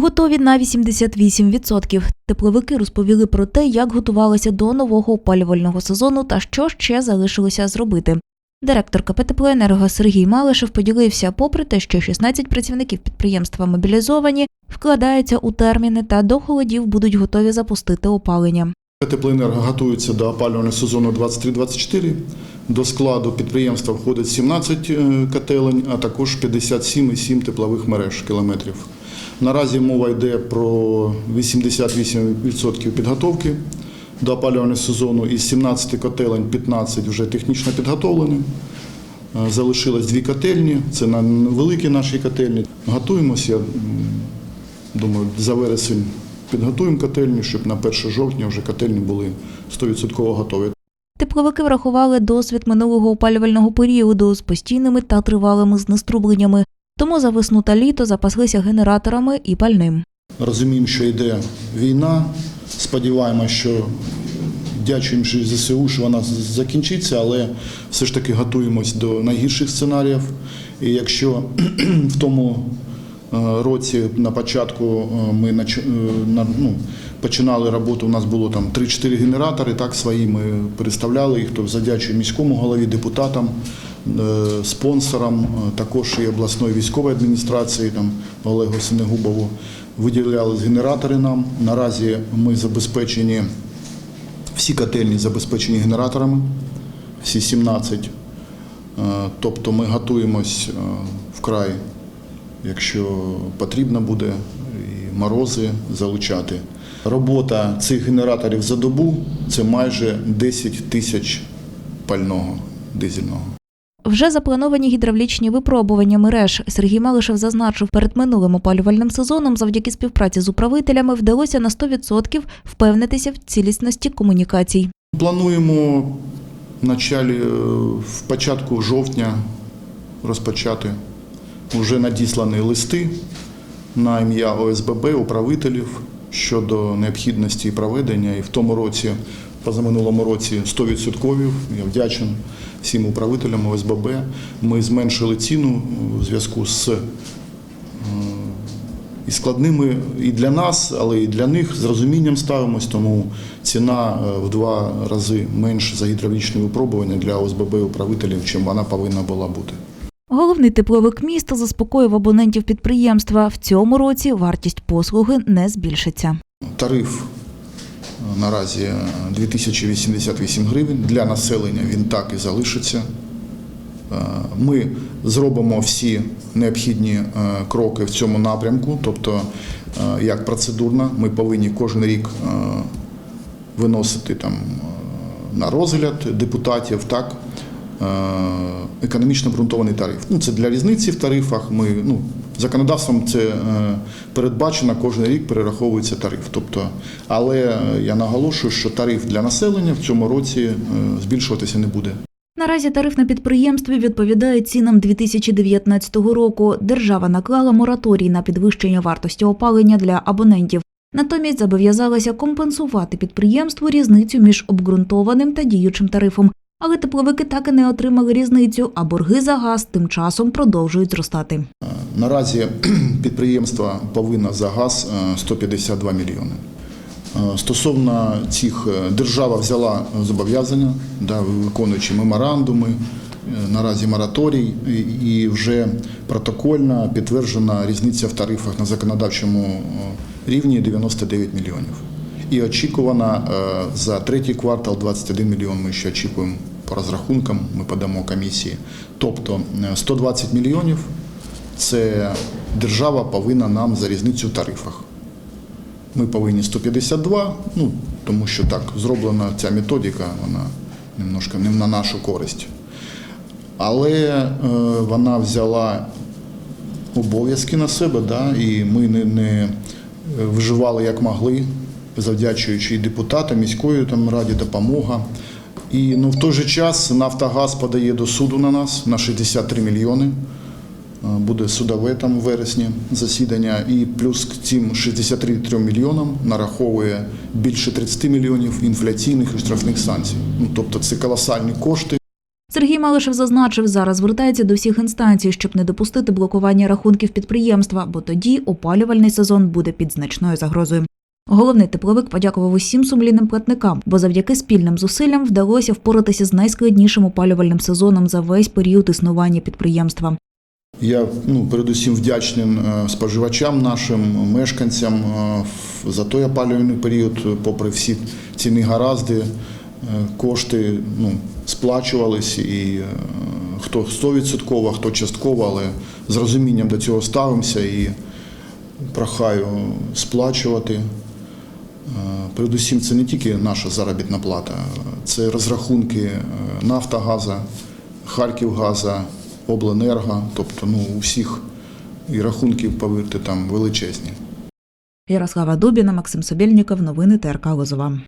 Готові на 88%. Тепловики розповіли про те, як готувалися до нового опалювального сезону та що ще залишилося зробити. Директор КП «Теплоенерго» Сергій Малишев поділився, попри те, що 16 працівників підприємства мобілізовані, вкладаються у терміни та до холодів будуть готові запустити опалення. Теплоенерго готується до опалювального сезону 23-24. До складу підприємства входить 17 е, котелень, а також 57,7 теплових мереж кілометрів. Наразі мова йде про 88% підготовки до опалювального сезону. Із 17 котелень 15 вже технічно підготовлені. Е, Залишилось дві котельні, це на великі наші котельні. Готуємося, думаю, за вересень підготуємо котельні, щоб на 1 жовтня вже котельні були 100% готові. Тепловики врахували досвід минулого опалювального періоду з постійними та тривалими знеструбленнями, тому за весну та літо запаслися генераторами і пальним. Розуміємо, що йде війна. Сподіваємося, що дячуємо ЗСУ, що вона закінчиться, але все ж таки готуємось до найгірших сценаріїв. І якщо в тому е, році на початку е, ми е, ну, починали роботу, у нас було там 3-4 генератори, так свої ми переставляли їх, то задячуємо міському голові, депутатам, спонсорам, е, також і обласної військової адміністрації, там Олегу Синегубову, виділяли генератори нам. Наразі ми забезпечені, всі котельні забезпечені генераторами, всі 17. Е, Тобто ми готуємось е, вкрай, якщо потрібно буде, і морози залучати. Робота цих генераторів за добу це майже 10 тисяч пального дизельного. Вже заплановані гідравлічні випробування мереж. Сергій Малишев зазначив, перед минулим опалювальним сезоном завдяки співпраці з управителями вдалося на 100% впевнитися в цілісності комунікацій. Плануємо в началі, е, в початку жовтня розпочати. Вже надіслані листи на ім'я ОСББ, управителів щодо необхідності проведення. І в тому році, позаминулому році, 100%. Я вдячен всім управителям ОСББ. Ми зменшили ціну у зв'язку з і складними і для нас, але і для них з розумінням ставимось, тому ціна е, в два рази менше за гідравлічне випробування для ОСББ управителів, чим вона повинна була бути. Головний тепловик міста заспокоїв абонентів підприємства. В цьому році вартість послуги не збільшиться. Тариф наразі е, 2088 гривень. Для населення він так і залишиться. Е, Ми зробимо всі необхідні е, кроки в цьому напрямку, тобто е, як процедурно, ми повинні кожен рік е, виносити там е, на розгляд депутатів так. е, Економічно обґрунтований тариф. Ну, це для різниці в тарифах. Ми ну, законодавством це е, передбачено, кожен рік перераховується тариф. Тобто, але е, я наголошую, що тариф для населення в цьому році е, збільшуватися не буде. Наразі тариф на підприємстві відповідає цінам 2019 року. Держава наклала мораторій на підвищення вартості опалення для абонентів. Натомість зобов'язалася компенсувати підприємству різницю між обґрунтованим та діючим тарифом. Але тепловики так і не отримали різницю, а борги за газ тим часом продовжують зростати. Наразі підприємство повинно за газ е, 152 мільйони. Е, Стосовно цих е, держава взяла зобов'язання, да, виконуючи меморандуми, е, наразі мораторій, і- вже протокольно підтверджена різниця в тарифах на законодавчому е, рівні 99 мільйонів. І очікувана е, за третій квартал 21 мільйон. Ми ще очікуємо по розрахункам, ми подамо комісії. Тобто е, 120 мільйонів це держава повинна нам за різницю в тарифах. Ми повинні 152, ну, тому що так зроблена ця методика, вона немножко не на нашу користь. Але е, вона взяла обов'язки на себе, да, і ми не, не вживали як могли, завдячуючи і депутатам, міської там раді допомога. І ну, в той же час Нафтогаз подає до суду на нас на 63 мільйони. Е, Буде судове там у вересні засідання, і плюс к цим 63 мільйонам нараховує більше 30 мільйонів інфляційних і штрафних санкцій. Ну тобто це колосальні кошти. Сергій Малишев зазначив, зараз звертається до всіх інстанцій, щоб не допустити блокування рахунків підприємства, бо тоді опалювальний сезон буде під значною загрозою. Головний тепловик подякував усім сумлінним платникам, бо завдяки спільним зусиллям вдалося впоратися з найскладнішим опалювальним сезоном за весь період існування підприємства. Я ну, передусім вдячним е, споживачам нашим, мешканцям е, за той опалювальний період, попри всі ці негаразди, е, кошти ну, сплачувались і хто 100%, хто частково, але з розумінням до цього ставимося і прохаю сплачувати. Е, Передусім, це не тільки наша заробітна плата, це розрахунки е, Нафтогаза, Харківгаза, Обленерго, тобто ну, у всіх і рахунків, повірте, там величезні. Ярослава Дубіна, Максим Собєльніков, новини ТРК Лозова.